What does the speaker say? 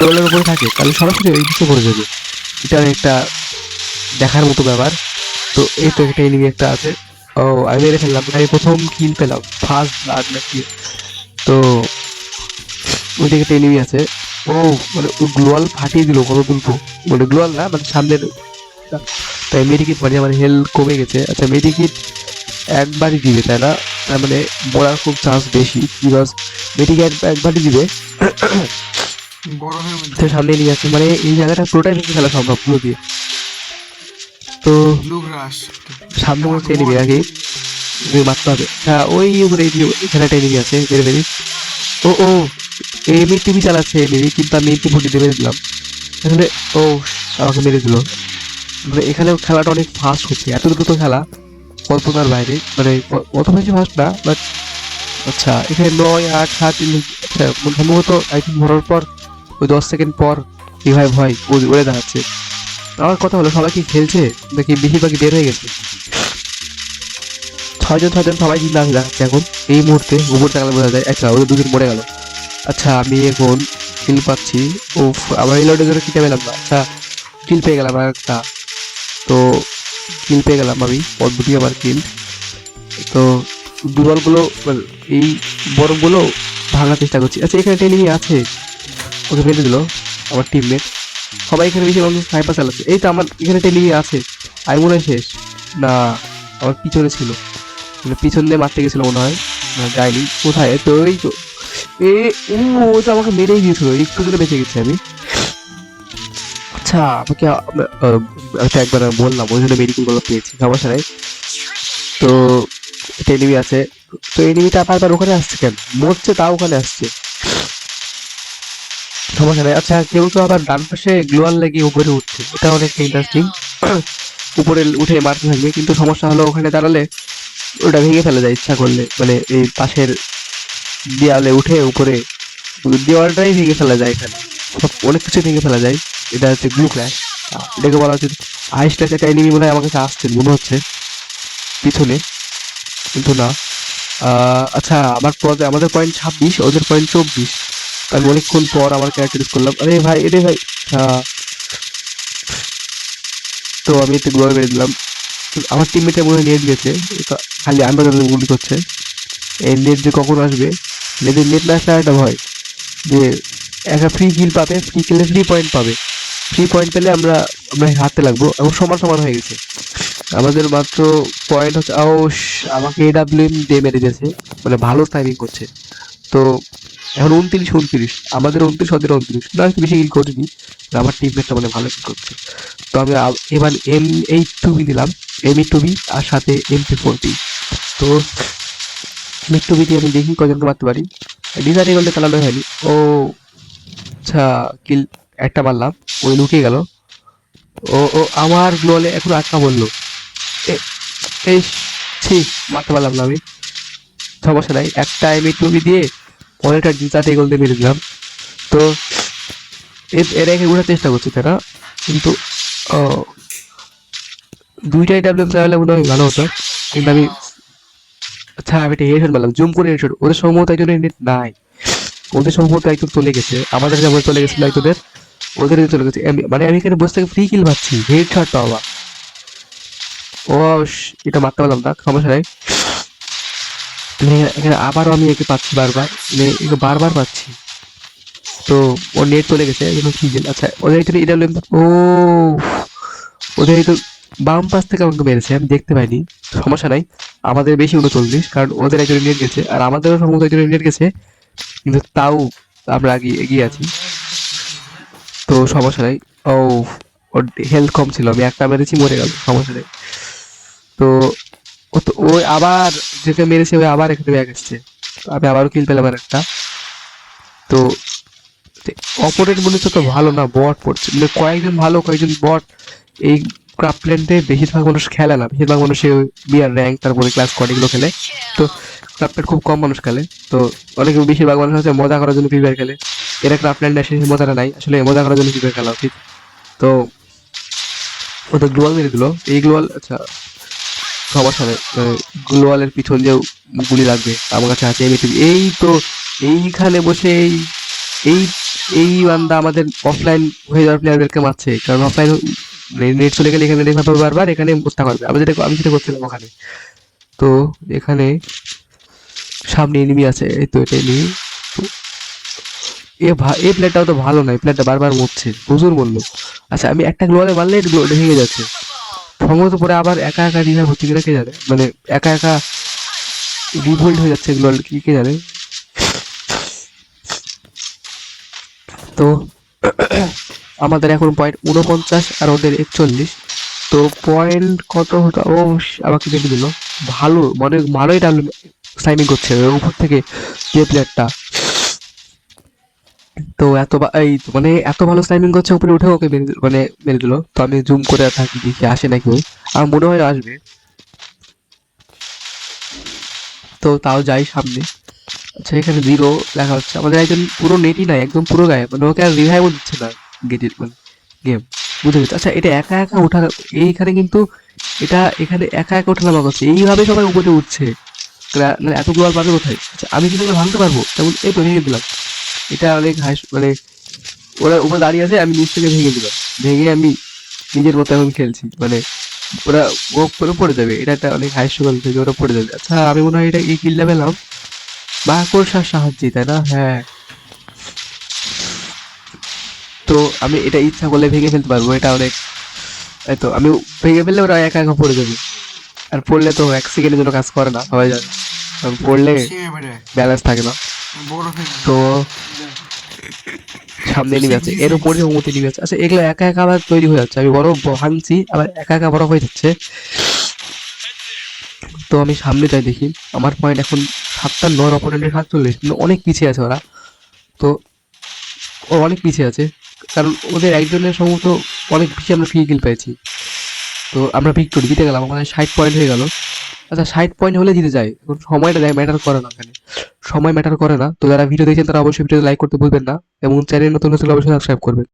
টেবিলের উপরে থাকে, তাহলে সরাসরি ওই দিকে পড়ে যাবে। এটা একটা দেখার মতো ব্যাপার। তো এই তো একটা এনিমি একটা আছে। ও, আমি মেরে ফেললাম, আমি প্রথম কিল পেলাম ফার্স্ট ব্লাড নাকি তো ওই দিকে একটা এনিমি আছে। ও মানে ও গ্লোয়াল ফাটিয়ে দিল কত দুটো মানে গ্লোয়াল না মানে সামনের তাই মেডিকিট মানে আমার হেলথ কমে গেছে। আচ্ছা মেডিকিট একবারই দিবে, তাই না? তার মানে মরার খুব চান্স বেশি বিকজ মেডিকেট একবারই দিবে। গরমের মধ্যে। সামনে নিয়ে আছে মানে এই জায়গাটা পুরোটাই ভেঙে ফেলা সম্ভব পুরো দিয়ে। তো সামনে মনে হচ্ছে এনিমি আগে মারতে হবে। হ্যাঁ ওই উপরে এই যে- এখানে একটা এনিমি আছে বেড়ে বেড়ে ও ও এমনি টিভি চালাচ্ছে এনিমি কিন্তু আমি একটু দিয়ে মেরে দিলাম। তাহলে ও আমাকে মেরে দিল। মানে এখানে খেলাটা অনেক ফাস্ট হচ্ছে এত দ্রুত খেলা। কল্পনার বাইরে মানে অত বেশি ফাস্ট না বাট আচ্ছা এখানে নয় আট সাত তিন আচ্ছা সম্ভবত আই থিঙ্ক ভরার পর ওই দশ সেকেন্ড পর রিভাইভ হয় উড়ে দাঁড়াচ্ছে। আমার কথা হলো, সবাই কি খেলছে? নাকি বেশিরভাগই বের হয়ে গেছে? ছয়জন ছয়জন সবাই কিন্তু আমি দেখাচ্ছি এখন। এই মুহূর্তে উপর তাকালে বোঝা যায় আচ্ছা ওদের দুদিন মরে গেল। আচ্ছা আমি এখন কিল পাচ্ছি। ও আবার লড়ে ধরে কিনে পেলাম না। আচ্ছা কিল পেয়ে গেলাম আর একটা তো কিল পেয়ে গেলাম আমি পদ্মটি আমার কিল তো দুর্বলগুলো, এই বরফগুলো ভাঙার চেষ্টা করছি। আচ্ছা এখানে একটা আছে। ওকে ফেলে দিল, আমার টিমমেট সবাই এখানে বেশি মানুষ স্নাইপার চালাচ্ছে। এই তো আমার এখানে enemy আছে। আমি মনে হয় শেষ। না, আমার পিছনে ছিল। মানে পিছন দিয়ে মারতে গেছিল মনে হয়। না যাইনি কোথায়? তো ওই তো। এ, ও তো আমাকে মেরেই দিয়েছিল। একটু করে বেঁচে গেছি আমি। আচ্ছা আমাকে আ- একটা একবার বললাম, ওই জন্য মেডিকেলগুলো পেয়েছি। সমস্যা নাই। তো একটা এনিমি আছে। তো এনিমিটা বারবার ওখানে আসছে কেন? মরছে, তাও ওখানে আসছে। সমস্যা নেই। আচ্ছা কেউ তো আবার ডান পাশে গ্লোয়াল লেগে উপরে উঠছে। এটা অনেক ইন্টারেস্টিং উপরে উঠে মারতে থাকবে, কিন্তু সমস্যা হলো ওখানে দাঁড়ালে ওটা ভেঙে ফেলে যায় ইচ্ছা করলে। মানে এই পাশের দেওয়ালে উঠে উপরে দেওয়ালটাই ভেঙে ফেলা যায় এখানে। সব, অনেক কিছু ভেঙে ফেলা যায়। এটা হচ্ছে গ্লু ক্র্যাশ এটাকে বলা হচ্ছে হাইস্ট একটা এনিমি মনে হয় আমার কাছে আসছে, মনে হচ্ছে। পিছনে। কিন্তু না। আচ্ছা আমার আমাদের পয়েন্ট ছাব্বিশ, ওদের পয়েন্ট চব্বিশ। আমি অনেকক্ষণ পর আমার ক্যারেক্টার করলাম। আরে ভাই এরে ভাই। আহ, তো আমি একটু গ্লোয়ার মেরে দিলাম আমার টিমমেটে মনে হয় নেট গেছে। খালি আন্দাজ গুলি করছে। এই নেট যে কখন আসবে? নেটের নেট না আসলে একটা ভয়। যে একটা ফ্রি কিল পাবে ফ্রি কিলে ফ্রি পয়েন্ট পাবে। ফ্রি পয়েন্ট পেলে আমরা আমরা হাতে লাগবো। এবং সমান সমান হয়ে গেছে। আমাদের মাত্র পয়েন্ট হচ্ছে ও আমাকে এডাব্লিউএম দিয়ে মেরে দিয়েছে। মানে ভালো টাইমিং করছে। তো এখন উনত্রিশ উনত্রিশ। আমাদের উনত্রিশ, ওদের উনত্রিশ। না, একটু বেশি ইল করিনি। আমার টিমমেটটা মানে ভালো কিল করছে। তো আমি এবার এম এইট টু বি দিলাম। এম এইট টু বি আর সাথে এম পি ফোর বি তো এম এইট বি দিয়ে আমি দেখি কজনকে মারতে পারি। ডিজাইন করলে চালানো হয়নি ও আচ্ছা কিল একটা মারলাম। ওই লুকিয়ে গেল। ও ও, আমার গ্লোলে এখন আটকা বলল এই ছি, মারতে পারলাম না আমি। সমস্যা নাই। একটা এম এইট টু বি দিয়ে ডিজাইন এগোল দিয়ে মেরে তো এরা এখানে উঠার চেষ্টা করছে তারা, কিন্তু দুইটাই ডাবলেম চাইলে মনে হয় ভালো হতো। কিন্তু আমি আচ্ছা আমি একটা হেডশট মারলাম জুম করে হেডশট ওদের সম্ভবত একজনের নেট নাই। ওদের সম্ভবত একজন চলে গেছে। আমাদের যেমন চলে গেছিল একজনের। ওদের চলে গেছে। মানে আমি এখানে বসে থেকে ফ্রি কিল পাচ্ছি হেডশট পাওয়া। ও এটা মারতে পারলাম না, সমস্যা নাই। এখানে আবারও আমি একে পাচ্ছি বারবার মানে একে বারবার পাচ্ছি। তো ওর নেট চলে গেছে, এই জন্য ফিজেল আচ্ছা ওদের এখানে ইডাব্লিউএম ও ওদের তো বাম পাশ থেকে আমাকে মেরেছে, আমি দেখতে পাইনি, সমস্যা নাই। আমাদের বেশি উনচল্লিশ, কারণ ওদের একজনের নেট গেছে, আর আমাদেরও সম্ভবত একজনের নেট গেছে, কিন্তু তাও আমরা আগে এগিয়ে আছি। তো সমস্যা নাই। ও ওর হেলথ কম ছিল, আমি একটা মেরেছি, মরে গেল, সমস্যা নেই। তো ও তো ওই আবার যেটা মেরেছে ওই আবার এখানে ব্যাগ এসছে তো আমি আবারও কিল পেলাম একটা। তো অপোনেন্ট মনে হচ্ছে তো ভালো না বট পড়ছে। মানে কয়েকজন ভালো, কয়েকজন বট এই ক্রাফটল্যান্ডে বেশিরভাগ মানুষ খেলে না। বেশিরভাগ মানুষ বিয়ার র্যাঙ্ক তারপরে ক্লাস কোয়াড এগুলো খেলে। তো ক্রাফটল্যান্ড খুব কম মানুষ খেলে। তো, অনেক বেশিরভাগ মানুষ হচ্ছে মজা করার জন্য ফ্রি ফায়ার খেলে। এরা ক্রাফটল্যান্ডে এসে মজাটা নাই। আসলে মজা করার জন্য ফ্রি ফায়ার খেলা উচিত। তো, ওদের গ্লোয়াল মেরে দিল। এই গ্লোয়াল আচ্ছা সমস্যা নেই গ্লোয়ালের পিছন যে গুলি লাগবে, আমার কাছে আছে এই তো, এইখানে বসে এই এই এই বান্দা আমাদের অফলাইন হয়ে যাওয়ার প্লেয়ারদেরকে মারছে, কারণ অফলাইন নেট চলে গেলে এখানে দেখা পাবে বারবার এখানে মুস্তা করবে আমি যেটা আমি যেটা করছিলাম ওখানে। তো এখানে সামনে এনিমি আছে, এই তো এটা এনিমি এ ভা এই প্লেয়ারটাও তো ভালো নয় প্লেয়ারটা বারবার মরছে, প্রচুর মরলো। আচ্ছা আমি একটা গ্লোয়ালে মারলে গ্লোয়ালটা ভেঙে যাচ্ছে। সম্ভবত পরে আবার একা একা রিভাইভ হচ্ছে কিনা কে জানে? মানে একা একা রিভোল্ট হয়ে যাচ্ছে গ্লোয়াল কি, কে জানে? তো আমাদের এখন পয়েন্ট উনপঞ্চাশ আর ওদের একচল্লিশ। তো পয়েন্ট কত হতো? ও আমাকে কেটে দিল। ভালো মানে ভালোই ডাল সাইনিং করছে। উপর থেকে যে প্লেয়ারটা তো এত এই মানে এত ভালো স্লাইমিং করছে উপরে উঠে ওকে মানে মেরে দিল। তো আমি জুম করে থাকি দেখি আসে নাকি ওই আমার মনে হয় আসবে। তো তাও যাই সামনে। আচ্ছা এখানে জিরো লেখা হচ্ছে। আমাদের একজন পুরো নেটই নাই, একদম পুরো গায়ে মানে ওকে আর রিভাইভও দিচ্ছে না গেটের মানে গেম বুঝে গেছে আচ্ছা এটা একা একা ওঠা, এইখানে কিন্তু এটা এখানে একা একা ওঠা নামা করছে। এইভাবে সবাই উপরে উঠছে। মানে এত গোয়াল পাবে কোথায়? আচ্ছা আমি কিন্তু ভাঙতে পারব? তেমন এই তো ভেঙে দিলাম এটা অনেক হাই মানে ওরা উপরে দাঁড়িয়ে আছে আমি নিচ থেকে ভেঙে দিলাম। ভেঙে আমি নিজের মতো এখন খেলছি। মানে ওরা ও করে পড়ে যাবে। এটা একটা অনেক সুগার থেকে ওরা পড়ে যাবে। আচ্ছা আমি মনে হয় এটা এই কিলটা পেলাম বাকরসার সাহায্যে তাই না? হ্যাঁ। তো আমি এটা ইচ্ছা করলে ভেঙে ফেলতে পারব। এটা অনেক তো আমি ভেঙে ফেললে ওরা একা একা পড়ে যাবে। আর পড়লে তো এক সেকেন্ডের জন্য কাজ করে না সবাই জানে। পড়লে ব্যালেন্স থাকে না। তো সামনে নিবে আছে। এর উপরে উমতি নিবে আছে। আচ্ছা এগুলো একা একা আবার তৈরি হয়ে যাচ্ছে। আমি বরফ ভাঙছি আবার একা একা বরফ হয়ে যাচ্ছে। তো আমি সামনে যাই দেখি। আমার পয়েন্ট এখন সাতটা নয় অপোনেন্টের সাতচল্লিশ মানে অনেক পিছিয়ে আছে ওরা। তো ও অনেক পিছিয়ে আছে। কারণ ওদের একজনের সম্ভবত অনেক বেশি আমরা ফ্রি কিল পেয়েছি। তো আমরা ভিক্টোরি জিতে গেলাম। আমাদের ষাট পয়েন্ট হয়ে গেল। আচ্ছা ষাট পয়েন্ট হলে জিতে যায়। এখন সময়টা দেয় ম্যাটার করে না এখানে সময় ম্যাটার করে না। তো যারা ভিডিও দেখছেন, তারা অবশ্যই ভিডিও লাইক করতে ভুলবেন না। এবং চ্যানেল নতুন নতুন অবশ্যই সাবস্ক্রাইব করবেন।